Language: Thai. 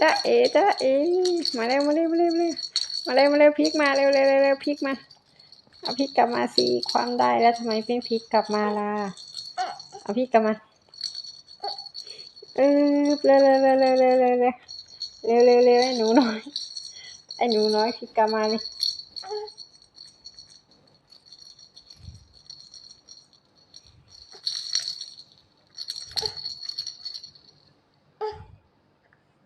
จ้าเอ๋จ้าเอ๋มาเร็วมาเร็วมาเร็วมาเร็วมาเร็วมาเร็วพลิกมาเร็วเร็วเร็วเร็วพลิกมาเอาพลิกกลับมาสีความได้แล้วทำไมเป็นพลิกกลับมาล่ะเอาพลิกกลับมาเออเร็วเร็วเร็วเร็วเร็วเร็วเร็วเร็วเร็วเร็วไอ้หนูน้อยไอ้หนูน้อยพลิกกลับมาเลย